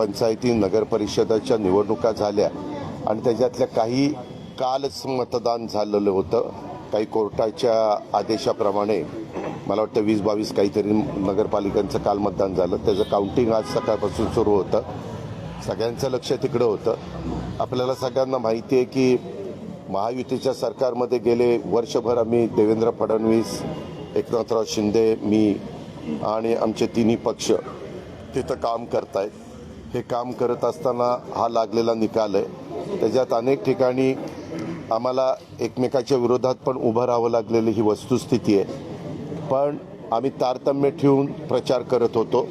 पंचायती नगरपरिषदाच्या निवडणुका झाल्या आणि त्याच्यातल्या काही कालच मतदान झालेलं होतं. काही कोर्टाच्या आदेशाप्रमाणे मला वाटतं वीस बावीस काहीतरी नगरपालिकांचं काल मतदान झालं. त्याचं काउंटिंग आज सकाळपासून सुरू होतं. सगळ्यांचं लक्ष तिकडं होतं. आपल्याला सगळ्यांना माहिती आहे की महायुतीच्या सरकारमध्ये गेले वर्षभर आम्ही देवेंद्र फडणवीस एकनाथराव शिंदे मी आणि आमचे तिन्ही पक्ष तिथं काम करतायत. हे काम करत असताना हा लागलेला निकाल आहे. त्याच्यात अनेक ठिकाणी आम्हाला एकमेकाच्या विरोधात पण उभं राहावं लागलेली ही वस्तुस्थिती आहे. पण आम्ही तारतम्य ठेवून प्रचार करत होतो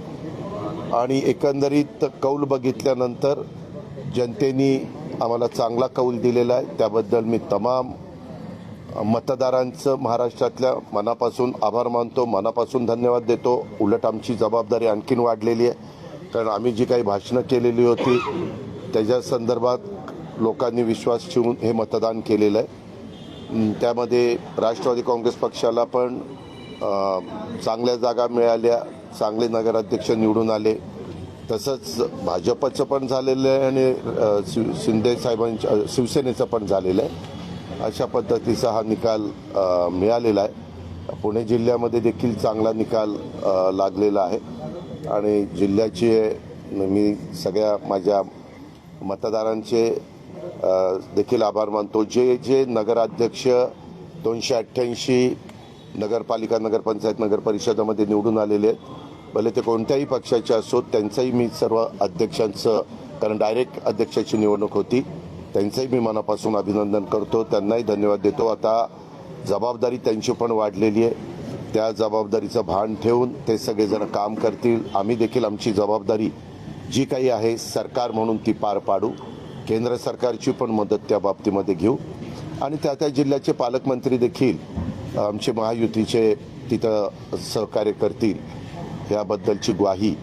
आणि एकंदरीत कौल बघितल्यानंतर जनतेने आम्हाला चांगला कौल दिलेला आहे. त्याबद्दल मी तमाम मतदारांचं महाराष्ट्रातल्या मनापासून आभार मानतो. मनापासून धन्यवाद देतो. उलट आमची जबाबदारी आणखीन वाढलेली आहे. कारण आम्ही जी काही भाषणं केलेली होती त्याच्या संदर्भात लोकांनी विश्वास ठेवून हे मतदान केलेलं आहे. त्यामध्ये राष्ट्रवादी काँग्रेस पक्षाला पण चांगल्या जागा मिळाल्या चांगले नगराध्यक्ष निवडून आले. तसंच भाजपचं पण झालेलं आहे आणि शिव शिंदे साहेबांच्या शिवसेनेचं पण झालेलं आहे. अशा पद्धतीचा हा निकाल मिळालेला आहे. पुणे जिल्ह्यामध्ये देखील चांगला निकाल लागलेला आहे. आणि जिल्ह्याचे मी सगळ्या माझ्या मतदारांचे देखील आभार मानतो. जे जे नगराध्यक्ष दोनशे अठ्ठ्याऐंशी नगरपालिका नगरपंचायत नगरपरिषदामध्ये निवडून आलेले आहेत भले ते कोणत्याही पक्षाचे असोत त्यांचंही मी सर्व अध्यक्षांचं कारण डायरेक्ट अध्यक्षाची निवडणूक होती त्यांचंही मी मनापासून अभिनंदन करतो. त्यांनाही धन्यवाद देतो. आता जबाबदारी त्यांची पण वाढलेली आहे. त्या जबाबदारीचं भान ठेवून ते सगळेजण काम करतील. आम्ही देखील आमची जबाबदारी जी काही आहे सरकार म्हणून ती पार पाडू. केंद्र सरकारची पण मदत त्या बाबतीमध्ये घेऊ. आणि त्या त्या जिल्ह्याचे पालकमंत्री देखील आमचे महायुतीचे तिथं सहकार्य करतील. याबद्दलची ग्वाही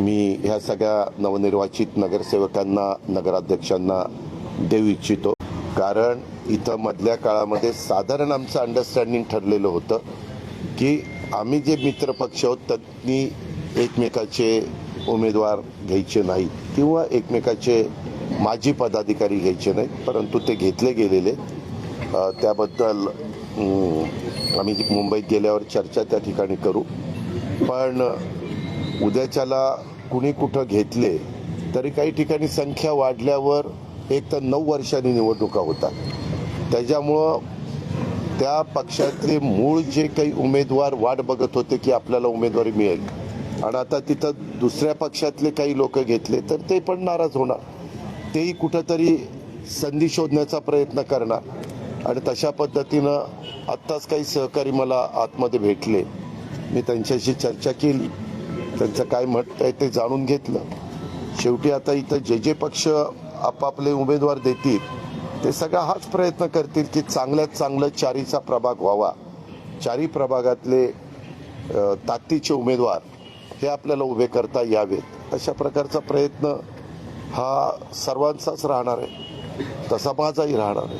मी ह्या सगळ्या नवनिर्वाचित नगरसेवकांना नगराध्यक्षांना देऊ इच्छितो. कारण इथं मधल्या काळामध्ये साधारण आमचं अंडरस्टँडिंग ठरलेलं होतं की आम्ही जे मित्रपक्ष आहोत त्यांनी एकमेकाचे उमेदवार घ्यायचे नाहीत किंवा एकमेकाचे माजी पदाधिकारी घ्यायचे नाहीत परंतु ते घेतले गेलेले. त्याबद्दल आम्ही मुंबईत गेल्यावर चर्चा त्या ठिकाणी करू. पण उद्याच्याला कुणी कुठं घेतले तरी काही ठिकाणी संख्या वाढल्यावर एक तर नऊ वर्षांनी निवडणुका होतात. त्याच्यामुळं त्या पक्षातले मूळ जे काही उमेदवार वाट बघत होते की आपल्याला उमेदवारी मिळेल. आणि आता तिथं दुसऱ्या पक्षातले काही लोक घेतले तर ते पण नाराज होणार. तेही कुठंतरी संधी शोधण्याचा प्रयत्न करणार. आणि तशा पद्धतीनं आत्ताच काही सहकारी मला आतमध्ये भेटले. मी त्यांच्याशी चर्चा केली. त्यांचं काय म्हणत आहे ते जाणून घेतलं. शेवटी आता इथं जे जे पक्ष आपापले उमेदवार देतील ते सगळा हाच प्रयत्न करतील की चांगल्यात चांगलं चारीचा प्रभाग व्हावा. चारी प्रभागातले ताकदीचे उमेदवार हे आपल्याला उभे करता यावेत. अशा प्रकारचा प्रयत्न हा सर्वांचाच राहणार आहे. तसा माझाही राहणार आहे.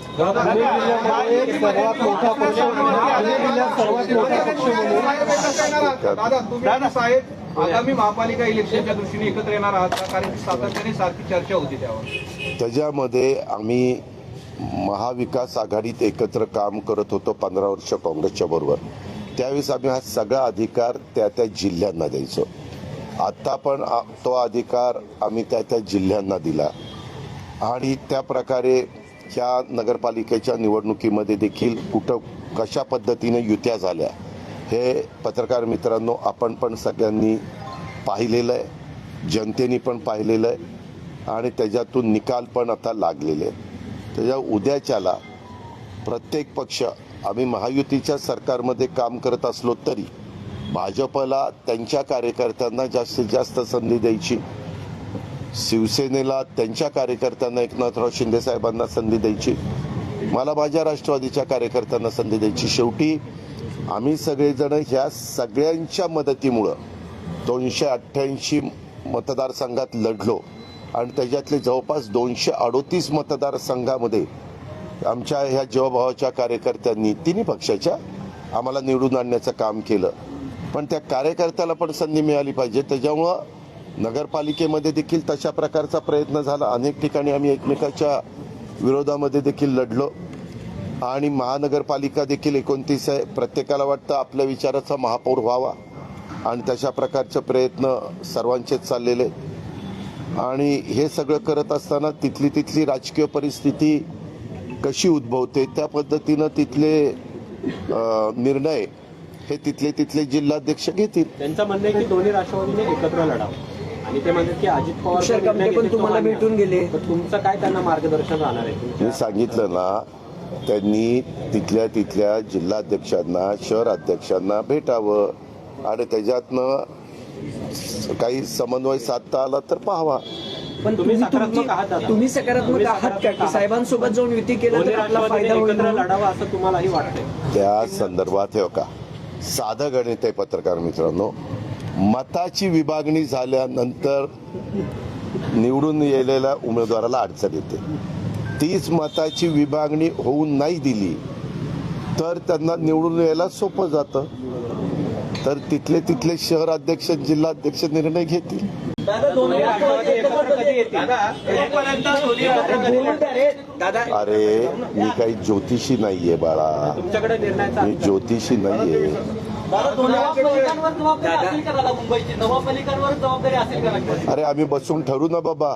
आगामी महापालिका इलेक्शनच्या दृष्टीने एकत्र येणार आहात का? कारण की सातत्याने सारखी चर्चा होती त्यावर. त्याच्यामध्ये आम्ही महाविकास आघाडीत एकत्र काम करत होतो पंधरा वर्ष काँग्रेसच्या बरोबर. त्यावेळेस आम्ही हा सगळा अधिकार त्या त्या जिल्ह्यांना द्यायचो. आत्ता पण आ- तो अधिकार आम्ही त्या त्या जिल्ह्यांना दिला. आणि त्या प्रकारे ह्या नगरपालिकेच्या निवडणुकीमध्ये देखील कुठं कशा पद्धतीने युत्या झाल्या हे पत्रकार मित्रांनो आपण पण सगळ्यांनी पाहिलेलं आहे. जनतेने पण पाहिलेलं आहे. आणि त्याच्यातून निकाल पण आता लागलेले आहेत. त्याच्या उद्याच्याला प्रत्येक पक्ष आम्ही महायुतीच्या सरकारमध्ये काम करत असलो तरी भाजपला त्यांच्या कार्यकर्त्यांना जास्तीत जास्त संधी द्यायची. शिवसेनेला त्यांच्या कार्यकर्त्यांना एकनाथराव शिंदे साहेबांना संधी द्यायची. मला माझ्या राष्ट्रवादीच्या कार्यकर्त्यांना संधी द्यायची. शेवटी आम्ही सगळेजण ह्या सगळ्यांच्या मदतीमुळं दोनशे अठ्ठ्याऐंशी मतदारसंघात लढलो. आणि त्याच्यातले जवळपास दोनशे अडोतीस मतदारसंघामध्ये आमच्या ह्या जीवभावाच्या कार्यकर्त्यांनी तिन्ही पक्षाच्या आम्हाला निवडून आणण्याचं काम केलं. पण त्या कार्यकर्त्याला पण संधी मिळाली पाहिजे. त्याच्यामुळं नगरपालिकेमध्ये देखील तशा प्रकारचा प्रयत्न झाला. अनेक ठिकाणी आम्ही एकमेकाच्या विरोधामध्ये देखील लढलो. आणि महानगरपालिका देखील एकोणतीस आहे प्रत्येकाला वाटतं आपल्या विचाराचा महापौर व्हावा आणि तशा प्रकारचे प्रयत्न सर्वांचेच चाललेले. आणि हे सगळं करत असताना तिथली तिथली राजकीय परिस्थिती कशी उद्भवते त्या पद्धतीनं तिथले निर्णय हे तिथले तिथले जिल्हाध्यक्ष घेतील त्यांचं म्हणणं आहे की दोन्ही राष्ट्रवादीने एकत्र लढावं आणि ते म्हणतात की अजित पवार पण तुम्हाला. भेटून गेले. तर तुमचं काय त्यांना मार्गदर्शन राहणार आहे मी सांगितलं ना त्यांनी तिथल्या तिथल्या जिल्हाध्यक्षांना शहर अध्यक्षांना भेटावं आणि त्याच्यातनं काही समन्वय साधता आला तर पाहावा पण तुम्ही तुम्ही सकारात्मक आहात दादा. तुम्ही सकारात्मक तुम्ही आहात का की. साहेबांसोबत जाऊन युती केलं तर आपला फायदा होईल? लढावं असं तुम्हालाही वाटतंय त्या संदर्भात हे का साधं गणित आहे पत्रकार मित्रांनो मताची विभागणी झाल्यानंतर निवडून येलेल्या उमेदवाराला अडचण येते तीच मताची विभागणी होऊन नाही दिली तर त्यांना निवडून यायला सोपं जातं. तर तिथले तिथले शहर अध्यक्ष जिल्हाध्यक्ष निर्णय घेतील. अरे मी काही ज्योतिषी नाहीये बाळा. मी ज्योतिषी नाहीये. अरे आम्ही बसून ठरू ना बाबा.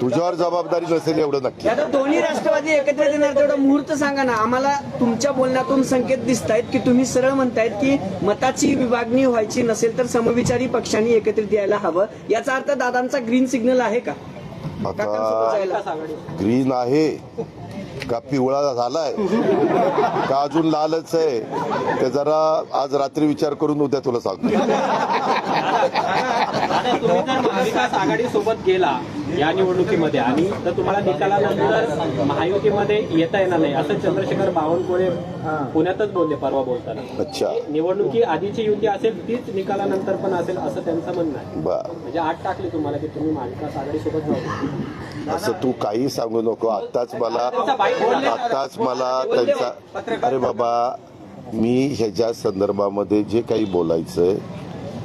तुझ्यावर जबाबदारी नसेल एवढं नक्की. दोन्ही राष्ट्रवादी एकत्र येणार तेवढा मुहूर्त सांगा ना. आम्हाला तुमच्या बोलण्यातून संकेत दिसत आहेत की तुम्ही सरळ म्हणतायत की मताची विभागणी व्हायची नसेल तर समविचारी पक्षांनी एकत्रित यायला हवं. याचा अर्थ दादांचा ग्रीन सिग्नल आहे का? आता ग्रीन आहे. का पिवळा झालाय. का अजून लालच आहे? ते जरा आज रात्री विचार करून उद्या तुला सांगतो. तुम्ही जर महाविकास आघाडी सोबत गेला. या निवडणुकीमध्ये. आणि तर तुम्हाला निकालानंतर महायुतीमध्ये येता येणार नाही असं चंद्रशेखर बावनकुळे पुण्यातच बोलले परवा बोलताना. अच्छा. निवडणुकी आधीची युती असेल तीच निकालानंतर पण असेल असं त्यांचं म्हणणं आहे. बर. म्हणजे आठ टाकली तुम्हाला की तुम्ही महाविकास आघाडी सोबत जाऊ. असं तू काही सांगू नको. आत्ताच मला आत्ताच मला त्यांचा अरे बाबा मी ह्याच्या संदर्भामध्ये जे काही बोलायचंय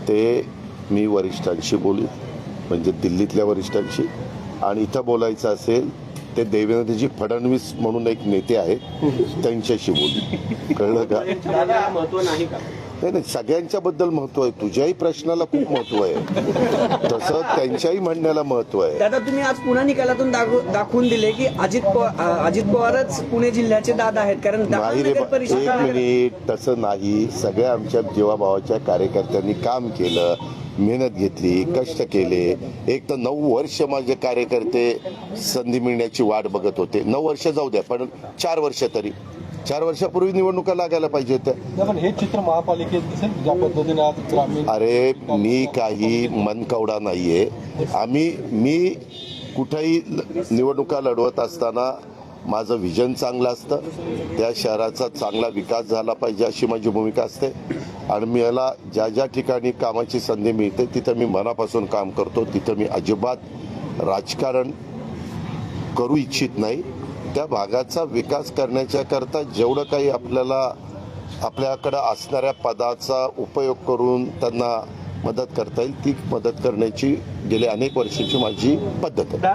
ते मी वरिष्ठांशी बोलू म्हणजे दिल्लीतल्या वरिष्ठांशी. आणि इथं बोलायचं असेल ते देवेंद्रजी फडणवीस म्हणून एक नेते आहेत त्यांच्याशी बोलू. कळलं का? नाही नाही सगळ्यांच्या बद्दल महत्त्व आहे. तुझ्याही प्रश्नाला खूप महत्त्व आहे. तसं त्यांच्याही म्हणण्याला महत्त्व आहे. दादा तुम्ही आज पुन्हा निकालातून दाखव- दाखवून दिले की अजित पवार अजित पवारच पुणे जिल्ह्याचे दादा आहेत कारण नाही रे एक मिनिट तसं नाही. सगळ्या आमच्या जीवाभावाच्या कार्यकर्त्यांनी काम केलं मेहनत घेतली कष्ट केले. एक तर नऊ वर्ष माझे कार्यकर्ते संधी मिळण्याची वाट बघत होते. नऊ वर्ष जाऊ द्या पण चार वर्ष तरी. चार वर्षापूर्वी निवडणुका लागायला पाहिजे होत्या. हे चित्र महापालिकेत ज्या पद्धतीने अरे मी काही मनकवडा नाहीये. आम्ही मी कुठेही निवडणुका लढवत असताना माझं विजन चांगलं असतं. त्या शहराचा चांगला विकास झाला पाहिजे अशी माझी भूमिका असते. आणि मला ज्या ज्या ठिकाणी कामाची संधी मिळते तिथं मी मनापासून काम करतो. तिथं मी अजिबात राजकारण करू इच्छित नाही. त्या भागाचा विकास करण्याच्या करता जेवढं काही आपल्याला आपल्याकडं असणाऱ्या पदाचा उपयोग करून त्यांना मदत करता येईल ती मदत करण्याची गेल्या अनेक वर्षाची माझी पद्धत आहे.